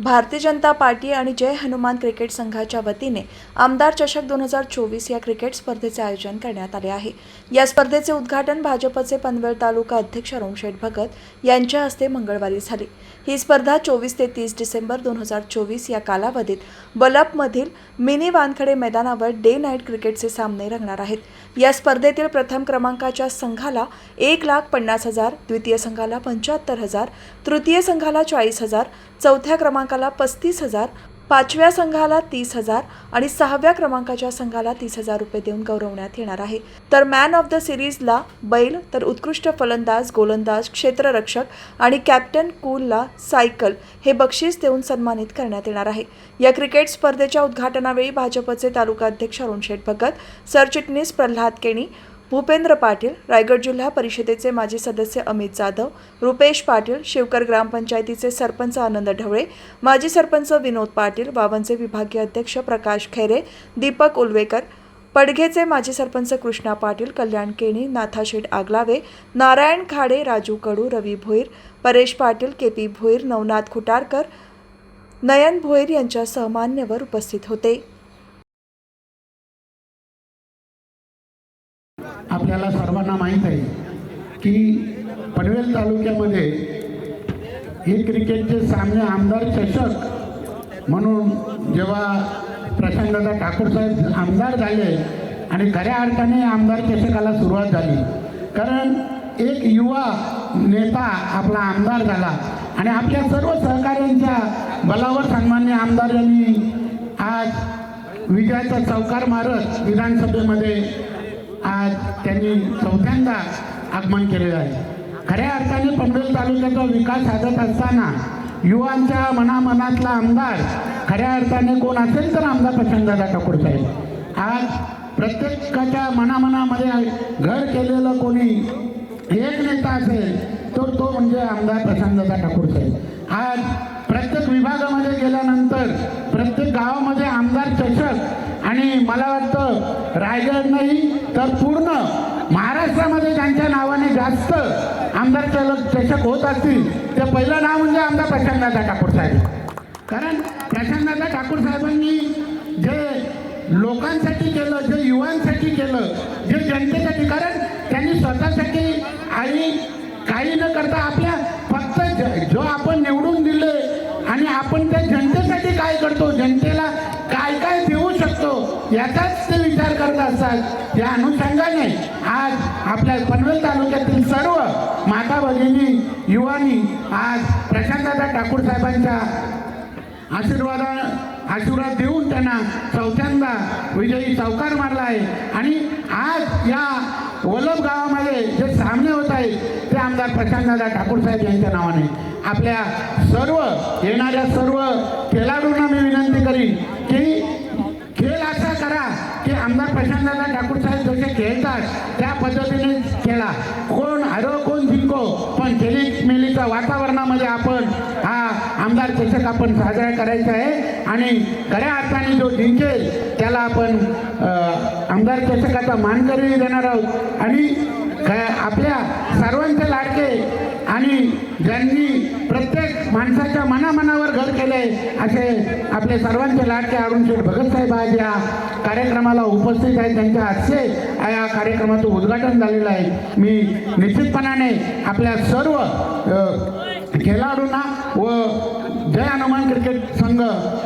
Bharatiya Janata party आणि जय Hanuman cricket संघाच्या वतीने आमदार चषक दोन हजार चोवीस या क्रिकेट स्पर्धेचे आयोजन करण्यात आले आहे. या स्पर्धेचे उद्घाटन भाजपचे पनवेल तालुका अध्यक्ष अरुणशेठ भगत यांच्या हस्ते मंगळवारी झाले. ही स्पर्धा चोवीस ते तीस डिसेंबर दोन हजार चोवीस या कालावधीत बलपमधील मिनी वानखडे मैदानावर डे नाईट क्रिकेटचे सामने रंगणार आहेत. या स्पर्धेतील प्रथम क्रमांकाच्या संघाला एक लाख पन्नास हजार द्वितीय संघाला पंच्याहत्तर हजार तृतीय संघाला चाळीस हजार चौथ्या क्रमांक क्रमांकाला पस्तीस हजार पाचव्या संघाला तीस हजार आणि सहाव्या क्रमांकाच्या संघाला तीस हजार रुपये देऊन गौरवण्यात येणार आहे. तर मॅन ऑफ द सिरीजला बैल तर उत्कृष्ट फलंदाज गोलंदाज क्षेत्ररक्षक आणि कॅप्टन कूलला सायकल हे बक्षीस देऊन सन्मानित करण्यात येणार आहे. या क्रिकेट स्पर्धेच्या उद्घाटनावेळी भाजपचे तालुका अध्यक्ष अरुण शेठ भगत सरचिटणीस प्रल्हाद केणी भूपेंद्र पाटील रायगड जिल्हा परिषदेचे माजी सदस्य अमित जाधव रुपेश पाटील शिवकर ग्रामपंचायतीचे सरपंच आनंद ढवळे माजी सरपंच विनोद पाटील बावनचे विभागीय अध्यक्ष प्रकाश खैरे दीपक उलवेकर पडघेचे माजी सरपंच कृष्णा पाटील कल्याण केणी नाथाशेठ आगलावे नारायण खाडे राजू कडू रवी भोईर परेश पाटील के पी भोईर नवनाथ खुटारकर नयन भोईर यांच्या सहमान्यवर उपस्थित होते. आपल्याला सर्वांना माहीत आहे की पनवेल तालुक्यामध्ये हे क्रिकेटचे सामने आमदार चषक म्हणून जेव्हा प्रशांतदा ठाकूरसाहेब आमदार झाले आणि खऱ्या अर्थाने आमदार चषकाला सुरुवात झाली. कारण एक युवा नेता आपला आमदार झाला आणि आपल्या सर्व सहकाऱ्यांच्या बलावर सन्मान्य आमदार यांनी आज विजयाचा चौकार मारत विधानसभेमध्ये आज त्यांनी चौथ्यांदा आगमन केलेलं आहे. खऱ्या अर्थाने पनवेल तालुक्याचा विकास साधत असताना युवांच्या मनामनातला आमदार खऱ्या अर्थाने कोण असेल तर आमदार प्रशांतदादा ठाकूर साहेब. आज प्रत्येकाच्या मनामनामध्ये घर केलेलं कोणी एक नेता असेल तर तो म्हणजे आमदार प्रशांतदा ठाकूर साहेब. आज प्रत्येक विभागामध्ये गेल्यानंतर प्रत्येक गावामध्ये आमदार चषक आणि मला रायगड नाही तर पूर्ण महाराष्ट्रामध्ये ज्यांच्या नावाने जास्त आमदार चलक चषक होत असतील ते पहिलं नाव म्हणजे आमदार प्रशांतदादा ठाकूर साहेब. कारण प्रशांतदादा ठाकूर साहेबांनी जे लोकांसाठी केलं जे युवांसाठी केलं जे जनतेसाठी कारण त्यांनी स्वतःसाठी आणि काही न करता आपल्या याचाच ते विचार करत असतात. त्या अनुषंगाने आज आपल्या पनवेल तालुक्यातील सर्व माता भगिनी युवानी आज प्रशांतदादा ठाकूर साहेबांच्या आशीर्वादा आशीर्वाद देऊन त्यांना चौथ्यांदा विजयी चौकार मारला आहे. आणि आज या वलभ गावामध्ये जे सामने होत आहेत ते आमदार प्रशांतदादा ठाकूर साहेब यांच्या नावाने. आपल्या सर्व येणाऱ्या सर्व खेळाडूंना मी विनंती करीन की आमदार प्रशांतदादा ठाकूर साहेब जसे खेळतात. त्या पद्धतीने खेळा. कोण हरो कोण जिंको पण खेली मेलीच्या वातावरणामध्ये आपण हा आमदार चषक आपण साजरा करायचा आहे. आणि खऱ्या अर्थाने जो जिंकेल त्याला आपण आमदार चषकाचा मानकरी देणार आहोत. आणि आपल्या सर्वांचे लाडके आणि ज्यांनी प्रत्येक माणसाच्या मनामनावर घर केले असे आपले सर्वांचे लाडके अरुण शेठ भगत आज या कार्यक्रमाला उपस्थित आहेत. त्यांच्या हस्ते या कार्यक्रमाचं उद्घाटन झालेलं आहे. मी निश्चितपणाने आपल्या सर्व खेळाडूंना व जय हनुमान क्रिकेट संघ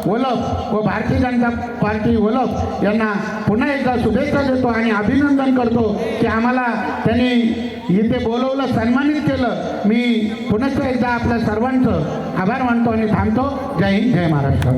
वलभ व भारतीय जनता पार्टी वलभ यांना पुन्हा एकदा शुभेच्छा देतो आणि अभिनंदन करतो की आम्हाला त्यांनी इथे बोलवलं सन्मानित केलं. मी पुन्हा एकदा आपल्या सर्वांचं आभार मानतो आणि थांबतो. जय हिंद जय महाराष्ट्र.